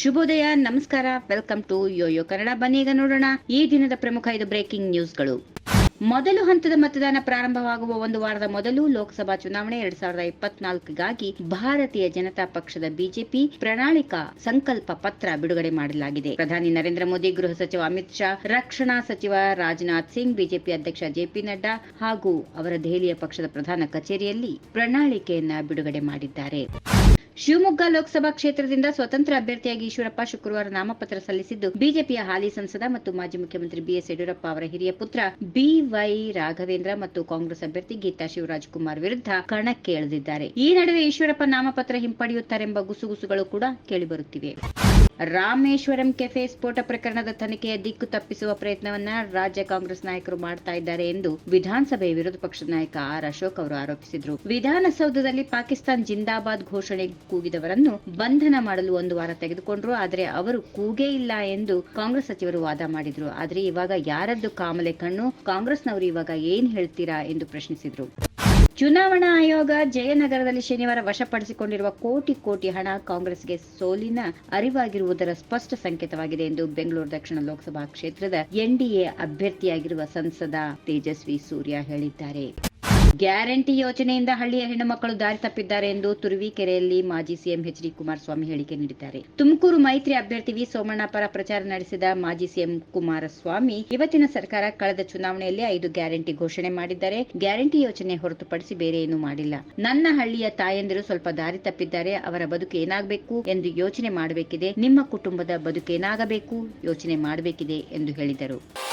ಶುಭೋದಯ, ನಮಸ್ಕಾರ. Welcome to Yoyo Kannada ಬನ್ನಿ ಈಗ ನೋಡೋಣ ಈ ದಿನದ ಪ್ರಮುಖ ಐದು ಬ್ರೇಕಿಂಗ್ ನ್ಯೂಸ್ಗಳು ಮೊದಲು ಹಂತದ ಮತದಾನ ಪ್ರಾರಂಭವಾಗುವ ಒಂದು ವಾರದ ಮೊದಲು ಲೋಕಸಭಾ ಚುನಾವಣೆ ಎರಡ್ ಸಾವಿರದ ಇಪ್ಪತ್ನಾಲ್ಕಗಾಗಿ ಭಾರತೀಯ ಜನತಾ ಪಕ್ಷದ ಬಿಜೆಪಿ ಪ್ರಣಾಳಿಕಾ ಸಂಕಲ್ಪ ಪತ್ರ ಬಿಡುಗಡೆ ಮಾಡಲಾಗಿದೆ. ಪ್ರಧಾನಿ ನರೇಂದ್ರ ಮೋದಿ, ಗೃಹ ಸಚಿವ ಅಮಿತ್ ಶಾ, ರಕ್ಷಣಾ ಸಚಿವ ರಾಜನಾಥ್ ಸಿಂಗ್, ಬಿಜೆಪಿ ಅಧ್ಯಕ್ಷ ಜೆಪಿ ನಡ್ಡಾ ಹಾಗೂ ಅವರ ದೆಹಲಿಯ ಪಕ್ಷದ ಪ್ರಧಾನ ಕಚೇರಿಯಲ್ಲಿ ಪ್ರಣಾಳಿಕೆಯನ್ನ ಬಿಡುಗಡೆ ಮಾಡಿದ್ದಾರೆ. ಶಿವಮೊಗ್ಗ ಲೋಕಸಭಾ ಕ್ಷೇತ್ರದಿಂದ ಸ್ವತಂತ್ರ ಅಭ್ಯರ್ಥಿಯಾಗಿ ಈಶ್ವರಪ್ಪ ಶುಕ್ರವಾರ ನಾಮಪತ್ರ ಸಲ್ಲಿಸಿದ್ದು. ಬಿಜೆಪಿಯ ಹಾಲಿ ಸಂಸದ ಮತ್ತು ಮಾಜಿ ಮುಖ್ಯಮಂತ್ರಿ ಬಿಎಸ್ ಯಡಿಯೂರಪ್ಪ ಅವರ ಹಿರಿಯ ಪುತ್ರ ಬಿವೈ ರಾಘವೇಂದ್ರ ಮತ್ತು ಕಾಂಗ್ರೆಸ್ ಅಭ್ಯರ್ಥಿ ಗೀತಾ ಶಿವರಾಜ್ ಕುಮಾರ್ ವಿರುದ್ಧ ಕಣಕ್ಕೆ ಇಳಿದಿದ್ದಾರೆ ಈ ನಡುವೆ ಈಶ್ವರಪ್ಪ ನಾಮಪತ್ರ ಹಿಂಪಡೆಯುತ್ತಾರೆಂಬ ಗುಸುಗುಸುಗಳು ಕೂಡ ಕೇಳಿಬರುತ್ತಿವೆ. ರಾಮೇಶ್ವರಂ ಕೆಫೆ ಸ್ಫೋಟ ಪ್ರಕರಣದ ತನಿಖೆಯ ದಿಕ್ಕು ತಪ್ಪಿಸುವ ಪ್ರಯತ್ನವನ್ನ ರಾಜ್ಯ ಕಾಂಗ್ರೆಸ್ ನಾಯಕರು ಮಾಡ್ತಾ ಇದ್ದಾರೆ ಎಂದು ವಿಧಾನಸಭೆ ವಿರೋಧ ಪಕ್ಷದ ನಾಯಕ ಆರ್ ಅಶೋಕ್ ಅವರು ಆರೋಪಿಸಿದರು. ವಿಧಾನಸೌಧದಲ್ಲಿ ಪಾಕಿಸ್ತಾನ್ ಜಿಂದಾಬಾದ್ ಘೋಷಣೆ ಕೂಗಿದವರನ್ನು ಬಂಧನ ಮಾಡಲು ಒಂದು ವಾರ ತೆಗೆದುಕೊಂಡ್ರು. ಆದರೆ ಅವರು ಕೂಗೇ ಇಲ್ಲ ಎಂದು ಕಾಂಗ್ರೆಸ್ ಸಚಿವರು ವಾದ ಮಾಡಿದ್ರು. ಆದರೆ ಇವಾಗ ಯಾರದ್ದು ಕಾಮಲೆ ಕಣ್ಣು? ಕಾಂಗ್ರೆಸ್ನವರು ಇವಾಗ ಏನ್ ಹೇಳ್ತೀರಾ ಎಂದು ಪ್ರಶ್ನಿಸಿದ್ರು. ಚುನಾವಣಾ ಆಯೋಗ ಜಯನಗರದಲ್ಲಿ ಶನಿವಾರ ವಶಪಡಿಸಿಕೊಂಡಿರುವ ಕೋಟಿ ಕೋಟಿ ಹಣ ಕಾಂಗ್ರೆಸ್ಗೆ ಸೋಲಿನ ಅರಿವಾಗಿರುವುದರ ಸ್ಪಷ್ಟ ಸಂಕೇತವಾಗಿದೆ ಎಂದು ಬೆಂಗಳೂರು ದಕ್ಷಿಣ ಲೋಕಸಭಾ ಕ್ಷೇತ್ರದ ಎನ್ಡಿಎ ಅಭ್ಯರ್ಥಿಯಾಗಿರುವ ಸಂಸದ ತೇಜಸ್ವಿ ಸೂರ್ಯ ಹೇಳಿದ್ದಾರೆ. ಗ್ಯಾರಂಟಿ ಯೋಜನೆಯಿಂದ ಹಳ್ಳಿಯ ಹೆಣ್ಣು ಮಕ್ಕಳು ದಾರಿ ತಪ್ಪಿದ್ದಾರೆ ಎಂದು ತುರುವಿಕೆರೆಯಲ್ಲಿ ಮಾಜಿ ಸಿಎಂ ಎಚ್ ಡಿ ಕುಮಾರಸ್ವಾಮಿ ಹೇಳಿಕೆ ನೀಡಿದ್ದಾರೆ. ತುಮಕೂರು ಮೈತ್ರಿ ಅಭ್ಯರ್ಥಿ ವಿ ಸೋಮಣ್ಣ ಪರ ಪ್ರಚಾರ ನಡೆಸಿದ ಮಾಜಿ ಸಿಎಂ ಕುಮಾರಸ್ವಾಮಿ, ಇವತ್ತಿನ ಸರ್ಕಾರ ಕಳೆದ ಚುನಾವಣೆಯಲ್ಲಿ ಐದು ಗ್ಯಾರಂಟಿ ಘೋಷಣೆ ಮಾಡಿದ್ದಾರೆ. ಗ್ಯಾರಂಟಿ ಯೋಜನೆ ಹೊರತುಪಡಿಸಿ ಬೇರೆ ಏನೂ ಮಾಡಿಲ್ಲ. ನನ್ನ ಹಳ್ಳಿಯ ತಾಯಂದಿರು ಸ್ವಲ್ಪ ದಾರಿ ತಪ್ಪಿದ್ದಾರೆ. ಅವರ ಬದುಕು ಏನಾಗಬೇಕು ಎಂದು ಯೋಚನೆ ಮಾಡಬೇಕಿದೆ. ನಿಮ್ಮ ಕುಟುಂಬದ ಬದುಕೇನಾಗಬೇಕು ಯೋಚನೆ ಮಾಡಬೇಕಿದೆ ಎಂದು ಹೇಳಿದರು.